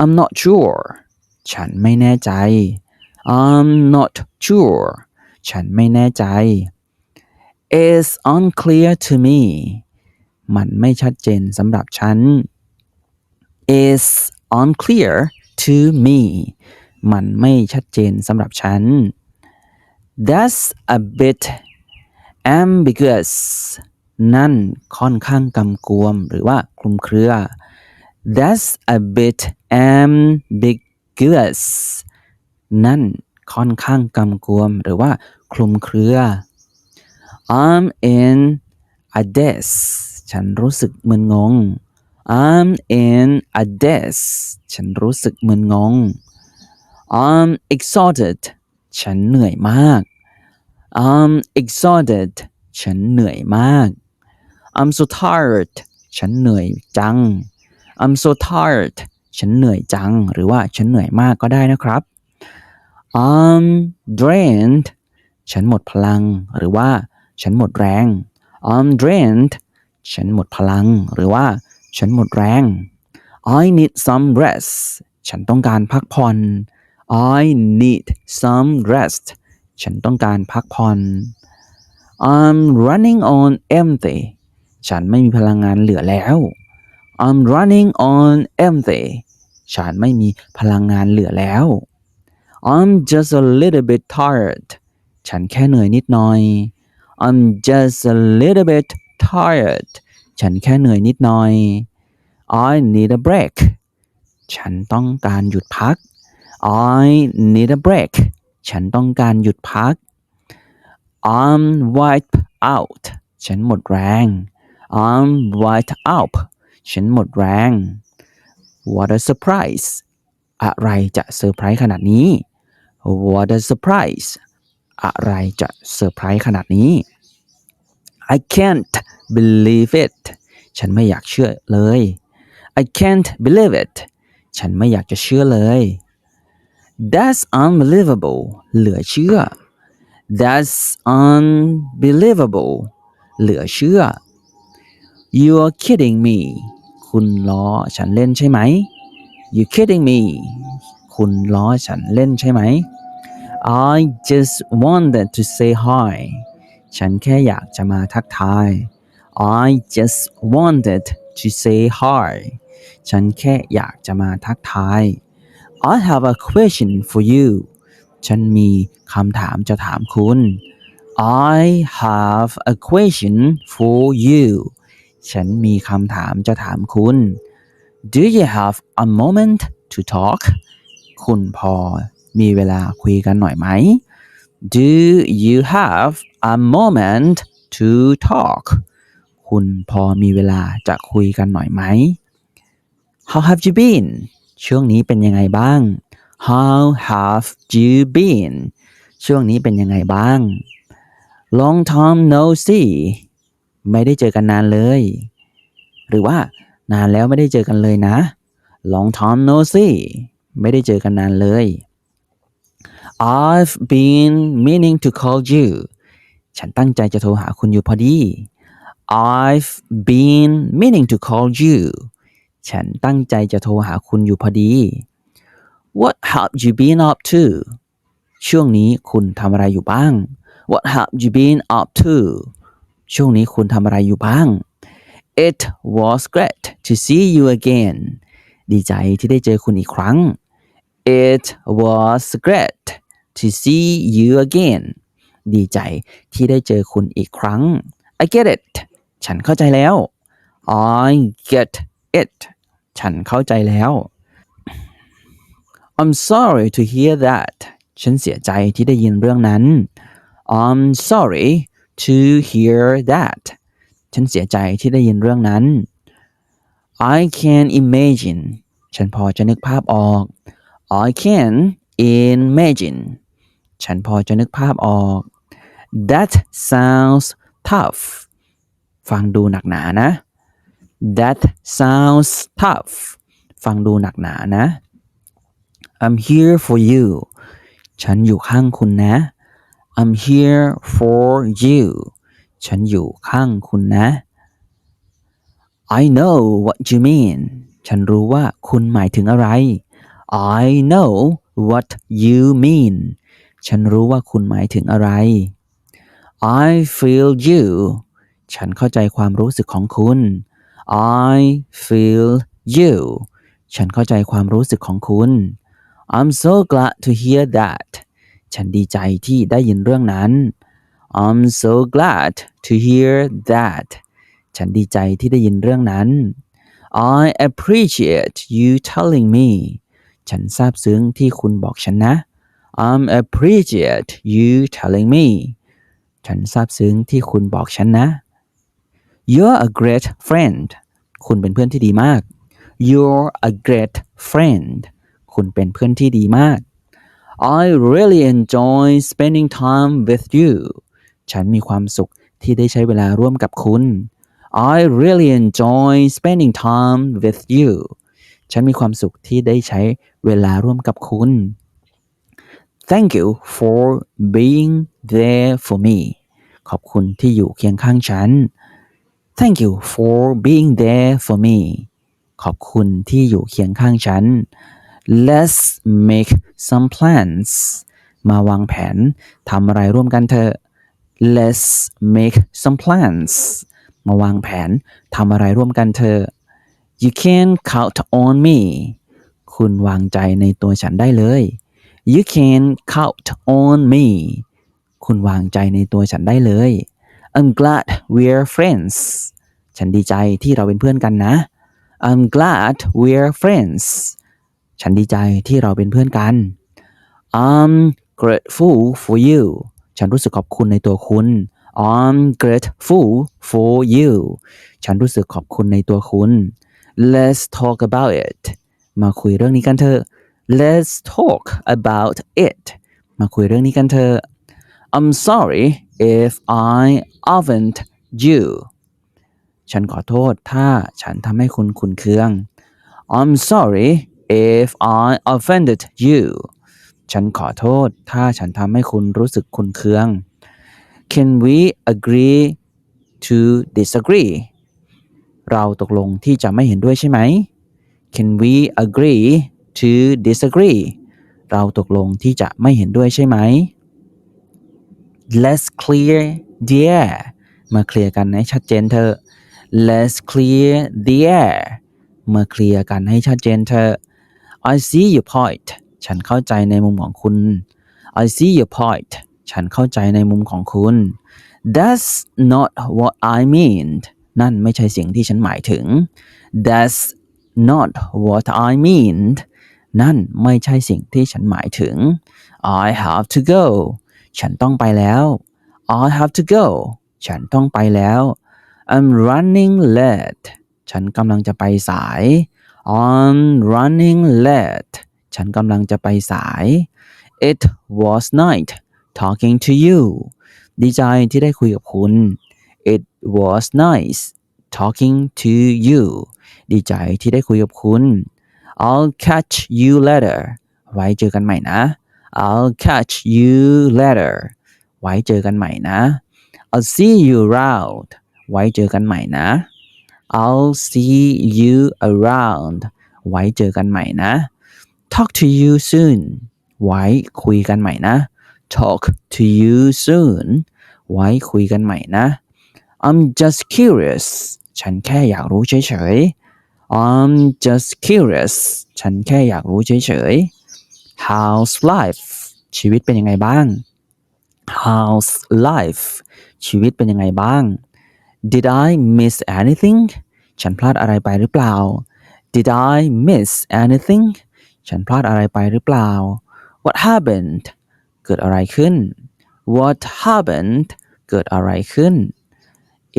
I'm not sure ฉันไม่แน่ใจ I'm not sure ฉันไม่แน่ใจ It's unclear to me มันไม่ชัดเจนสำหรับฉัน It's unclear to me มันไม่ชัดเจนสำหรับฉัน That's a bit ambiguous นั่นค่อนข้างกำกวมหรือว่าคลุมเครือ That's a bit ambiguous นั่นค่อนข้างกำกวม หรือว่าคลุมเครือ I'm in a daze ฉันรู้สึกมึนงง I'm in a daze ฉันรู้สึกมึนงง I'm exhausted ฉันเหนื่อยมาก I'm exhausted ฉันเหนื่อยมาก I'm so tired ฉันเหนื่อยจัง I'm so tired ฉันเหนื่อยจัง หรือว่าฉันเหนื่อยมากก็ได้นะครับ I'm drained ฉันหมดพลัง หรือว่าฉันหมดแรง I'm drained ฉันหมดพลัง หรือว่าฉันหมดแรง I need some rest ฉันต้องการพักผ่อน I need some rest ฉันต้องการพักผ่อน I'm running on empty ฉันไม่มีพลังงานเหลือแล้ว I'm running on empty ฉันไม่มีพลังงานเหลือแล้ว I'm just a little bit tired ฉันแค่เหนื่อยนิดหน่อย I'm just a little bit tired ฉันแค่เหนื่อยนิดหน่อย I need a break ฉันต้องการหยุดพัก I need a break ฉันต้องการหยุดพัก I'm wiped out ฉันหมดแรง I'm wiped out ฉันหมดแรง What a surprise อะไรจะเซอร์ไพรส์ขนาดนี้ What a surprise อะไรจะเซอร์ไพรส์ขนาดนี้ I can't believe it ฉันไม่อยากเชื่อเลย I can't believe it ฉันไม่อยากจะเชื่อเลย That's unbelievable เหลือเชื่อ That's unbelievable เหลือเชื่อ You're kidding me คุณล้อฉันเล่นใช่ไหม You kidding me คุณล้อฉันเล่นใช่ไหม I just wanted to say hi ฉันแค่อยากจะมาทักทาย I just wanted to say hi ฉันแค่อยากจะมาทักทาย I have a question for you ฉันมีคำถามจะถามคุณ I have a question for you ฉันมีคำถามจะถามคุณ Do you have a moment to talk คุณพอมีเวลาคุยกันหน่อยไหม Do you have a moment to talk คุณพอมีเวลาจะคุยกันหน่อยไหม How have you been ช่วงนี้เป็นยังไงบ้าง How have you been ช่วงนี้เป็นยังไงบ้าง Long time no see ไม่ได้เจอกันนานเลย หรือว่านานแล้วไม่ได้เจอกันเลยนะ Long time no see ไม่ได้เจอกันนานเลย I've been meaning to call you ฉันตั้งใจจะโทรหาคุณอยู่พอดี I've been meaning to call you ฉันตั้งใจจะโทรหาคุณอยู่พอดี What have you been up to ช่วงนี้คุณทำอะไรอยู่บ้าง What have you been up to ช่วงนี้คุณทำอะไรอยู่บ้าง It was great to see you again ดีใจที่ได้เจอคุณอีกครั้ง It was great to see you again ดีใจที่ได้เจอคุณอีกครั้ง I get it ฉันเข้าใจแล้ว I get it ฉันเข้าใจแล้ว I'm sorry to hear that ฉันเสียใจที่ได้ยินเรื่องนั้น I'm sorry to hear that ฉันเสียใจที่ได้ยินเรื่องนั้น I can imagine ฉันพอจะนึกภาพออก I can imagine ฉันพอจะนึกภาพออก That sounds tough ฟังดูหนักหนานะ That sounds tough ฟังดูหนักหนานะ I'm here for you ฉันอยู่ข้างคุณนะ I'm here for you ฉันอยู่ข้างคุณนะ I know what you mean ฉันรู้ว่าคุณหมายถึงอะไร I know what you mean ฉันรู้ว่าคุณหมายถึงอะไร I feel you ฉันเข้าใจความรู้สึกของคุณ I feel you ฉันเข้าใจความรู้สึกของคุณ I'm so glad to hear that ฉันดีใจที่ได้ยินเรื่องนั้น I'm so glad to hear that ฉันดีใจที่ได้ยินเรื่องนั้น I appreciate you telling me ฉันซาบซึ้งที่คุณบอกฉันนะ I'm appreciate you telling me ฉันซาบซึ้งที่คุณบอกฉันนะ You're a great friend คุณเป็นเพื่อนที่ดีมาก You're a great friend คุณเป็นเพื่อนที่ดีมาก I really enjoy spending time with you ฉันมีความสุขที่ได้ใช้เวลาร่วมกับคุณ I really enjoy spending time with you ฉันมีความสุขที่ได้ใช้เวลาร่วมกับคุณ Thank you for being there for me ขอบคุณที่อยู่เคียงข้างฉัน Thank you for being there for me ขอบคุณที่อยู่เคียงข้างฉัน Let's make some plans มาวางแผนทำอะไรร่วมกันเถอะ Let's make some plans มาวางแผนทำอะไรร่วมกันเถอะ You can count on me คุณวางใจในตัวฉันได้เลย You can count on me คุณวางใจในตัวฉันได้เลย I'm glad we're friends ฉันดีใจที่เราเป็นเพื่อนกันนะ I'm glad we're friends ฉันดีใจที่เราเป็นเพื่อนกัน I'm grateful for you ฉันรู้สึกขอบคุณในตัวคุณ I'm grateful for you ฉันรู้สึกขอบคุณในตัวคุณ Let's talk about it มาคุยเรื่องนี้กันเถอะ Let's talk about it มาคุยเรื่องนี้กันเถอะ I'm sorry if I offend you ฉันขอโทษถ้าฉันทำให้คุณขุนเคือง I'm sorry if I offended you ฉันขอโทษ ถ้าฉันทำให้คุณรู้สึกขุนเคือง Can we agree to disagree เราตกลงที่จะไม่เห็นด้วยใช่ไหม Can we agree to disagree เราตกลงที่จะไม่เห็นด้วยใช่ไหม Let's clear the air มาเคลียร์กันให้ชัดเจนเถอะ Let's clear the air มาเคลียร์กันให้ชัดเจนเถอะ I see your point ฉันเข้าใจในมุมของคุณ I see your point ฉันเข้าใจในมุมของคุณ That's not what I mean นั่นไม่ใช่สิ่งที่ฉันหมายถึง That's not what I mean นั่นไม่ใช่สิ่งที่ฉันหมายถึง I have to go ฉันต้องไปแล้ว I have to go ฉันต้องไปแล้ว I'm running late ฉันกำลังจะไปสาย I'm running late ฉันกำลังจะไปสาย It was nice talking to you ดีใจที่ได้คุยกับคุณ It was nice talking to you ดีใจที่ได้คุยกับคุณ I'll catch you later ไว้เจอกันใหม่นะ I'll catch you later ไว้เจอกันใหม่นะ I'll see you around ไว้เจอกันใหม่นะ I'll see you around ไว้เจอกันใหม่นะ Talk to you soon ไว้คุยกันใหม่นะ Talk to you soon ไว้คุยกันใหม่นะ I'm just curious ฉันแค่อยากรู้เฉยๆ I'm just curious ฉันแค่อยากรู้เฉยๆ How's life ชีวิตเป็นยังไงบ้าง How's life ชีวิตเป็นยังไงบ้าง Did I miss anything ฉันพลาดอะไรไปหรือเปล่า Did I miss anything ฉันพลาดอะไรไปหรือเปล่า What happened เกิดอะไรขึ้น What happened เกิดอะไรขึ้น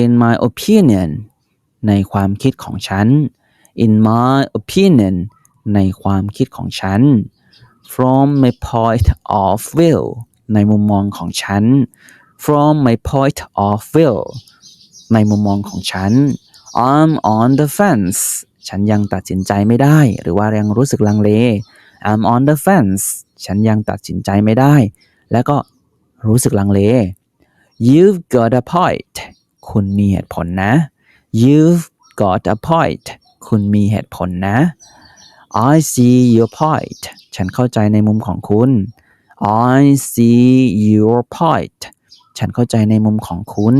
In my opinion ในความคิดของฉัน In my opinion ในความคิดของฉัน From my point of view ในมุมมองของฉัน From my point of view ในมุมมองของฉัน I'm on the fence ฉันยังตัดสินใจไม่ได้ หรือว่ายังรู้สึกลังเล I'm on the fence ฉันยังตัดสินใจไม่ได้ และก็รู้สึกลังเล You've got a point คุณมีเหตุผลนะ You've got a point คุณมีเหตุผลนะ I see your point ฉันเข้าใจในมุมของคุณ I see your point ฉันเข้าใจในมุมของคุณ